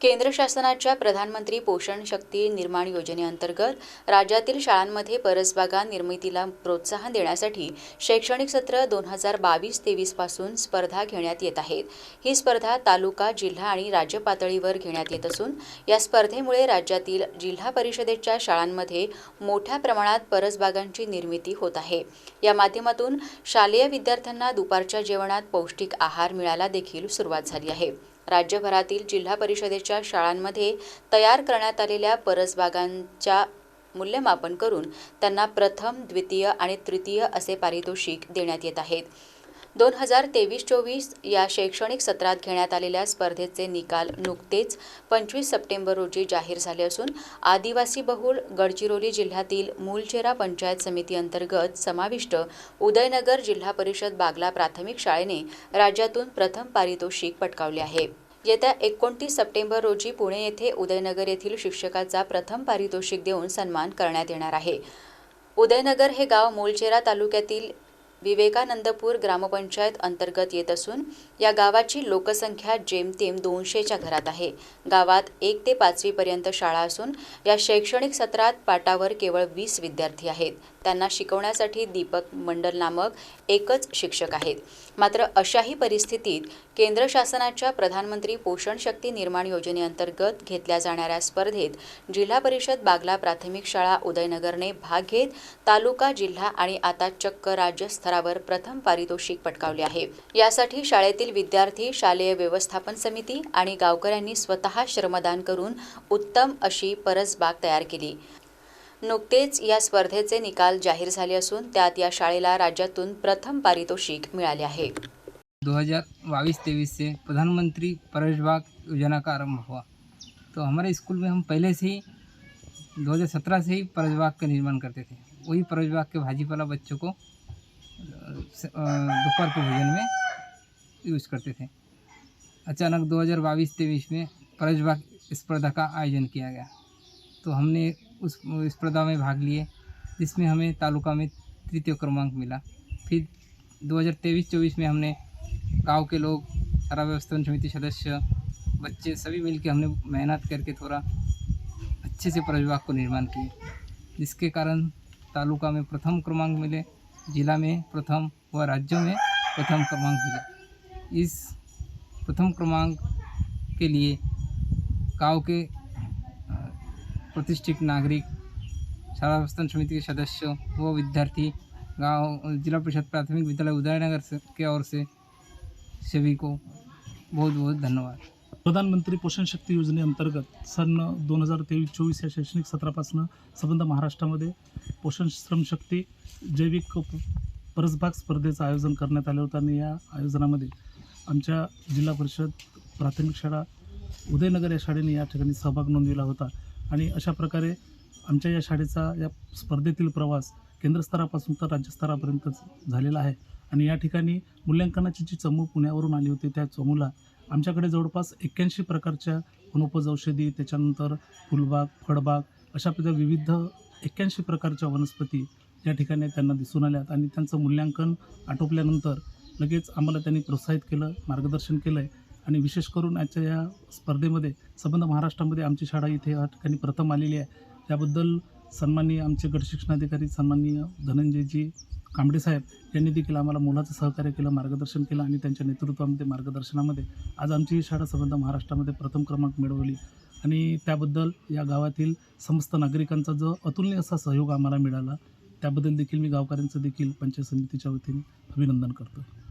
केंद्र शासनाच्या प्रधानमंत्री पोषण शक्ती निर्माण योजनेअंतर्गत राज्यातील शाळांमध्ये परसबागा निर्मितीला प्रोत्साहन देण्यासाठी शैक्षणिक सत्र दोन हजार बावीस तेवीसपासून स्पर्धा घेण्यात येत आहेत. ही स्पर्धा तालुका जिल्हा आणि राज्य पातळीवर घेण्यात येत असून या स्पर्धेमुळे राज्यातील जिल्हा परिषदेच्या शाळांमध्ये मोठ्या प्रमाणात परसबागांची निर्मिती होत आहे. या माध्यमातून शालेय विद्यार्थ्यांना दुपारच्या जेवणात पौष्टिक आहार मिळायला देखील सुरुवात झाली आहे. राज्यभरातील जिल्हा परिषदेच्या शाळांमध्ये तयार करण्यात आलेल्या परसबागांच्या मूल्यमापन करून त्यांना प्रथम द्वितीय आणि तृतीय असे पारितोषिक देण्यात येत आहेत. दोन हजार तेवीस चोवीस या शैक्षणिक सत्रात घेण्यात आलेल्या स्पर्धेचे निकाल नुकतेच पंचवीस सप्टेंबर रोजी जाहीर झाले असून आदिवासी बहुल गडचिरोली जिल्ह्यातील मूलचेरा पंचायत समिती अंतर्गत समाविष्ट उदयनगर जिल्हा परिषद बागला प्राथमिक शाळेने राज्यातून प्रथम पारितोषिक पटकावले आहे. येत्या एकोणतीस सप्टेंबर रोजी पुणे येथे उदयनगर येथील शिक्षकाचा प्रथम पारितोषिक देऊन सन्मान करण्यात येणार आहे. उदयनगर हे गाव मोलचेरा तालुक्यातील विवेकानंदपूर ग्रामपंचायत अंतर्गत येत असून या गावाची लोकसंख्या जेमतेम दोनशेच्या घरात आहे. गावात एक ते पाचवीपर्यंत शाळा असून या शैक्षणिक सत्रात पाटावर केवळ वीस विद्यार्थी आहेत. त्यांना शिकवण्यासाठी दीपक मंडल नामक एकच शिक्षक आहेत. मात्र अशाही परिस्थितीत केंद्र शासनाच्या प्रधानमंत्री पोषण शक्ती निर्माण योजनेअंतर्गत घेतल्या जाणाऱ्या स्पर्धेत जिल्हा परिषद बागला प्राथमिक शाळा उदयनगरने भाग घेत तालुका जिल्हा आणि आता चक्क राज्य स्तरावर प्रथम पारितोषिक पटकावले आहे. यासाठी शाळेतील विद्यार्थी शालेय व्यवस्थापन समिती आणि गावकऱ्यांनी स्वतः श्रमदान करून उत्तम अशी परसबाग तयार केली. नुकतेच या स्पर्धेचे निकाल जाहीर झाले असून त्यात या शाळेला राज्यातून प्रथम पारितोषिक मिळाले आहे. 2022 तेईस से प्रधानमंत्री प्रवेश बाग योजना का आरंभ हुआ? तो हमारे स्कूल में हम पहले से ही 2017 से ही प्रवेश बाग का निर्माण करते थे। वही प्रवेश बाग के भाजीपाला बच्चों को दोपहर के भोजन में यूज़ करते थे। अचानक 2022 तेईस में प्रवेश बाग स्पर्धा का आयोजन किया गया। तो हमने उस स्पर्धा में भाग लिए, जिसमें हमें तालुका में तृतीय क्रमांक मिला। फिर 2023-24 में हमने गाँव के लोग सारा व्यवस्थापन समिति सदस्य, बच्चे सभी मिलके हमने मेहनत करके थोड़ा अच्छे से प्रविभाग को निर्माण किए, जिसके कारण तालुका में प्रथम क्रमांक मिले। जिला में प्रथम व राज्यों में प्रथम क्रमांक मिला। इस प्रथम क्रमांक के लिए गाँव के प्रतिष्ठित नागरिक, शाला व्यवस्थापन समिति के सदस्य व विद्यार्थी, गाँव, जिला परिषद प्राथमिक विद्यालय उदयनगर से, की ओर से सभी को बहुत बहुत धन्यवाद। प्रधानमंत्री पोषण शक्ती योजनेअंतर्गत सन दोन हजार तेवीस चोवीस या शैक्षणिक सत्रापासून संबंध महाराष्ट्रामध्ये पोषण श्रमशक्ती जैविक प- परसबाग स्पर्धेचं आयोजन करण्यात आलं होतं. आणि या आयोजनामध्ये आमच्या जिल्हा परिषद प्राथमिक शाळा उदयनगर या शाळेने या ठिकाणी सहभाग नोंदविला होता. आणि अशा प्रकारे आमच्या या शाळेचा या स्पर्धेतील प्रवास केंद्रस्तरापासून तर राज्यस्तरापर्यंत झालेला आहे. आणि या ठिकाणी मूल्यांकनाची जी चमू पुण्यावरून आली होती त्या चमूला आमच्याकडे जवळपास एक्क्याऐंशी प्रकारच्या वनोपज औषधी त्याच्यानंतर फुलबाग फळबाग अशा प्रकार विविध एक्क्याऐंशी प्रकारच्या वनस्पती या ठिकाणी त्यांना दिसून आल्यात आणि त्यांचं मूल्यांकन आटोपल्यानंतर लगेच आम्हाला त्यांनी प्रोत्साहित केलं मार्गदर्शन केलं आहे आणि विशेष करून आजच्या या स्पर्धेमध्ये संबंध महाराष्ट्रामध्ये आमची शाळा इथे या ठिकाणी प्रथम आलेली आहे. त्याबद्दल सन्माननीय आमचे गटशिक्षणाधिकारी सन्माननीय धनंजयजी कांबडे साहेब यांनी देखील आम्हाला मोलाचं सहकार्य केलं मार्गदर्शन केलं आणि त्यांच्या नेतृत्वामध्ये मार्गदर्शनामध्ये. आज आमची ही शाळा संबंध महाराष्ट्रामध्ये प्रथम क्रमांक मिळवली. आणि त्याबद्दल या गावातील समस्त नागरिकांचा जो अतुलनीय असा सहयोग आम्हाला मिळाला त्याबद्दल देखील मी गावकऱ्यांचं देखील पंचायत समितीच्या वतीने अभिनंदन करतो